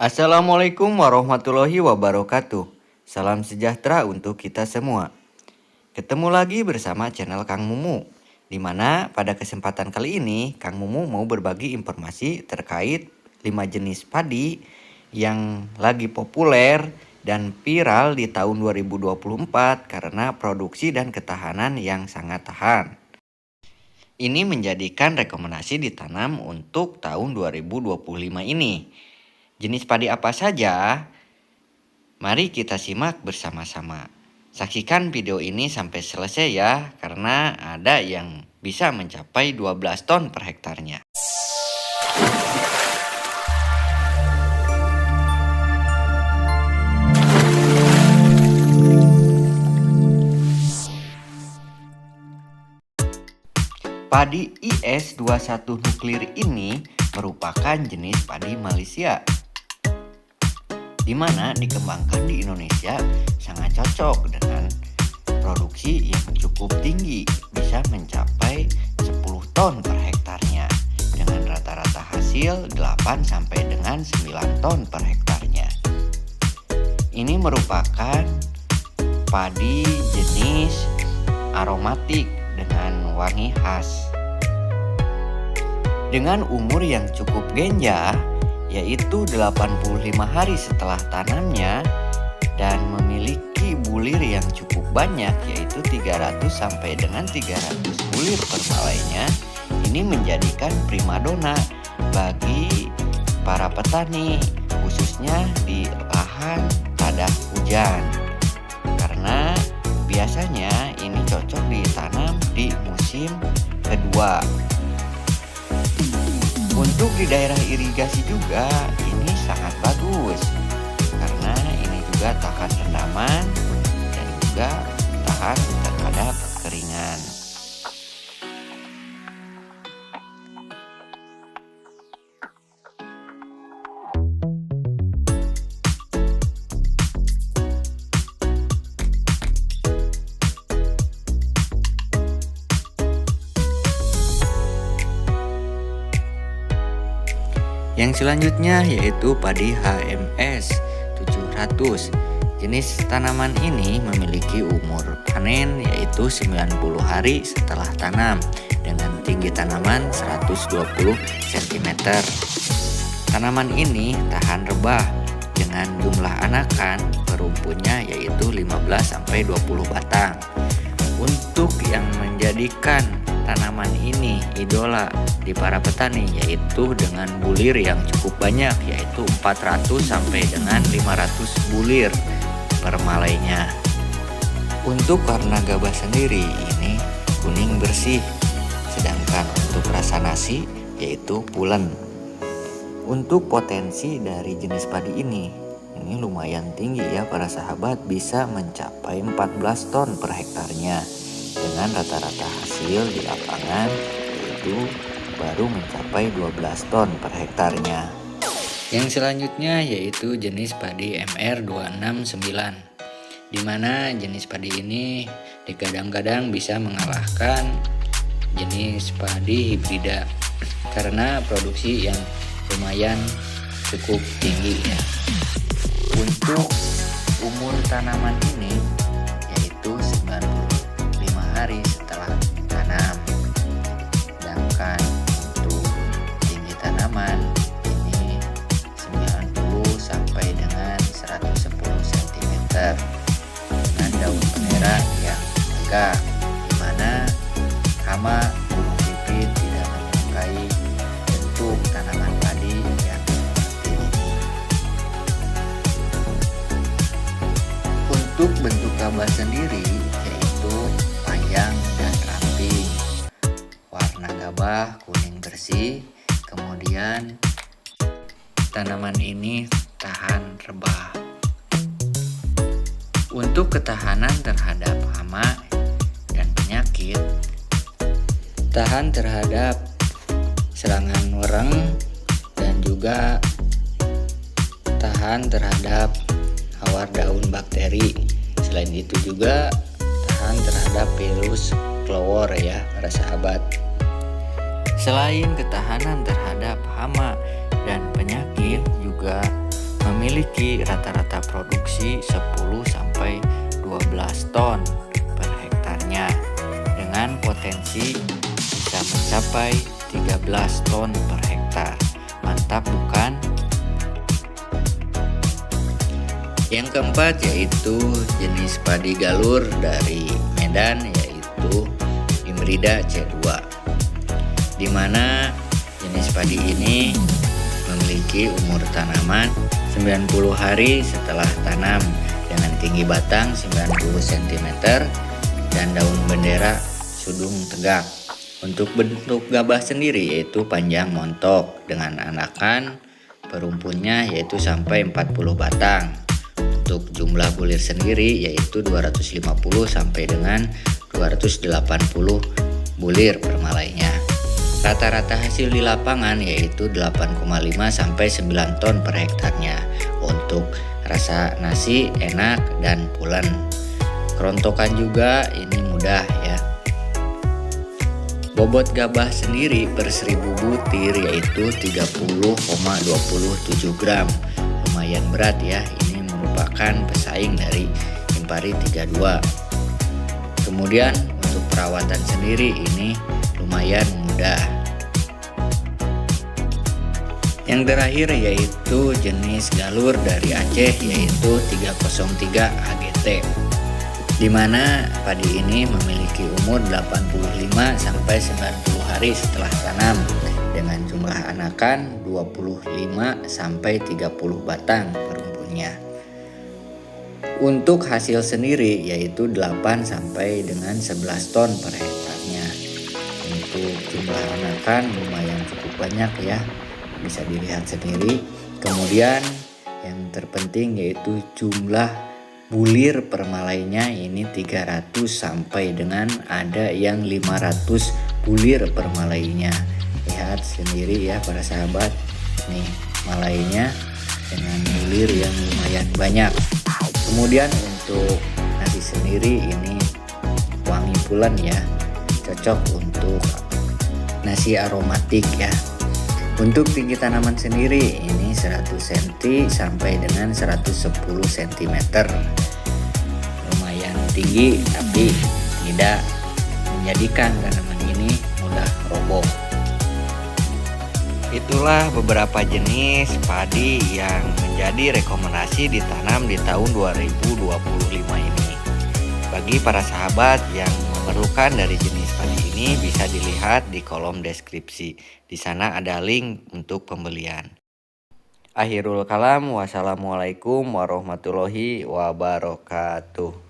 Assalamualaikum warahmatullahi wabarakatuh. Salam sejahtera untuk kita semua. Ketemu lagi bersama channel Kang Mumu. Di mana pada kesempatan kali ini Kang Mumu mau berbagi informasi terkait 5 jenis padi yang lagi populer dan viral di tahun 2024 karena produksi dan ketahanan yang sangat tahan. Ini menjadikan rekomendasi ditanam untuk tahun 2025 ini. Jenis padi apa saja? Mari kita simak bersama-sama. Saksikan video ini sampai selesai ya, karena ada yang bisa mencapai 12 ton per hektarnya. Padi IS-21 nuklir ini merupakan jenis padi Malaysia di mana dikembangkan di Indonesia sangat cocok dengan produksi yang cukup tinggi bisa mencapai 10 ton per hektarnya dengan rata-rata hasil 8 sampai dengan 9 ton per hektarnya. Ini merupakan padi jenis aromatik dengan wangi khas. Dengan umur yang cukup genja, yaitu 85 hari setelah tanamnya dan memiliki bulir yang cukup banyak yaitu 300 sampai dengan 300 bulir per malainya ini menjadikan primadona bagi para petani khususnya di lahan tada hujan karena biasanya ini cocok ditanam di musim kedua. Untuk di daerah irigasi juga selanjutnya yaitu padi HMS 700. Jenis tanaman ini memiliki umur panen yaitu 90 hari setelah tanam dengan tinggi tanaman 120 cm. Tanaman ini tahan rebah dengan jumlah anakan perumpunnya yaitu 15 sampai 20 batang. Untuk yang menjadikan tanaman ini idola di para petani yaitu dengan bulir yang cukup banyak yaitu 400 sampai dengan 500 bulir per malainya. Untuk warna gabah sendiri ini kuning bersih sedangkan untuk rasa nasi yaitu pulen. Untuk potensi dari jenis padi ini ini lumayan tinggi ya para sahabat bisa mencapai 14 ton per hektarnya dengan rata-rata hasil di lapangan yaitu baru mencapai 12 ton per hektarnya. Yang selanjutnya yaitu jenis padi MR269 di mana jenis padi ini digadang-gadang bisa mengalahkan jenis padi hibrida karena produksi yang lumayan cukup tinggi ya. Untuk umur tanaman ini yaitu 90 hari setelah ditanam. Sedangkan untuk tinggi tanaman ini 90 sampai dengan 110 cm dengan daun merah yang tegak di mana hama burung pipit tidak menyukai bentuk tanaman padi yang seperti ini. Untuk bentuk gabah sendiri panjang dan ramping. Warna gabah kuning bersih, kemudian tanaman ini tahan rebah. Untuk ketahanan terhadap hama dan penyakit, tahan terhadap serangan wereng dan juga tahan terhadap hawar daun bakteri. Selain itu juga terhadap virus klower ya para sahabat. Selain ketahanan terhadap hama dan penyakit juga memiliki rata-rata produksi 10 sampai 12 ton per hektarnya dengan potensi bisa mencapai 13 ton per hektar. Mantap bukan? Yang keempat yaitu jenis padi galur dari Medan yaitu Imrida C2 di mana jenis padi ini memiliki umur tanaman 90 hari setelah tanam dengan tinggi batang 90 cm dan daun bendera sudung tegak. Untuk bentuk gabah sendiri yaitu panjang montok dengan anakan perumpunnya yaitu sampai 40 batang. Untuk jumlah bulir sendiri yaitu 250 sampai dengan 280 bulir per malainya. Rata-rata hasil di lapangan yaitu 8,5 sampai 9 ton per hektarnya. Untuk rasa nasi enak dan pulen. Kerontokan juga ini mudah ya. Bobot gabah sendiri per 1000 butir yaitu 30,27 gram. Lumayan berat ya. Ini merupakan pesaing dari Impari 32. Kemudian untuk perawatan sendiri ini lumayan mudah. Yang terakhir yaitu jenis galur dari Aceh yaitu 303 AGT di mana padi ini memiliki umur 85 sampai 90 hari setelah tanam dengan jumlah anakan 25 sampai 30 batang perumpunnya. Untuk hasil sendiri yaitu 8 sampai dengan 11 ton per hektarnya. Untuk jumlah anakan lumayan cukup banyak ya bisa dilihat sendiri. Kemudian yang terpenting yaitu jumlah bulir permalainya ini 300 sampai dengan ada yang 500 bulir permalainya. Lihat sendiri ya para sahabat nih malainya dengan bulir yang lumayan banyak kemudian untuk nasi sendiri ini wangi pulen ya. Cocok untuk nasi aromatik ya. Untuk tinggi tanaman sendiri ini 100 cm sampai dengan 110 cm lumayan tinggi tapi tidak menjadikan tanaman ini mudah roboh. Itulah beberapa jenis padi yang menjadi rekomendasi ditanam di tahun 2025 ini. Bagi para sahabat yang memerlukan dari jenis padi ini bisa dilihat di kolom deskripsi. Di sana ada link untuk pembelian. Akhirul kalam, wassalamualaikum warahmatullahi wabarakatuh.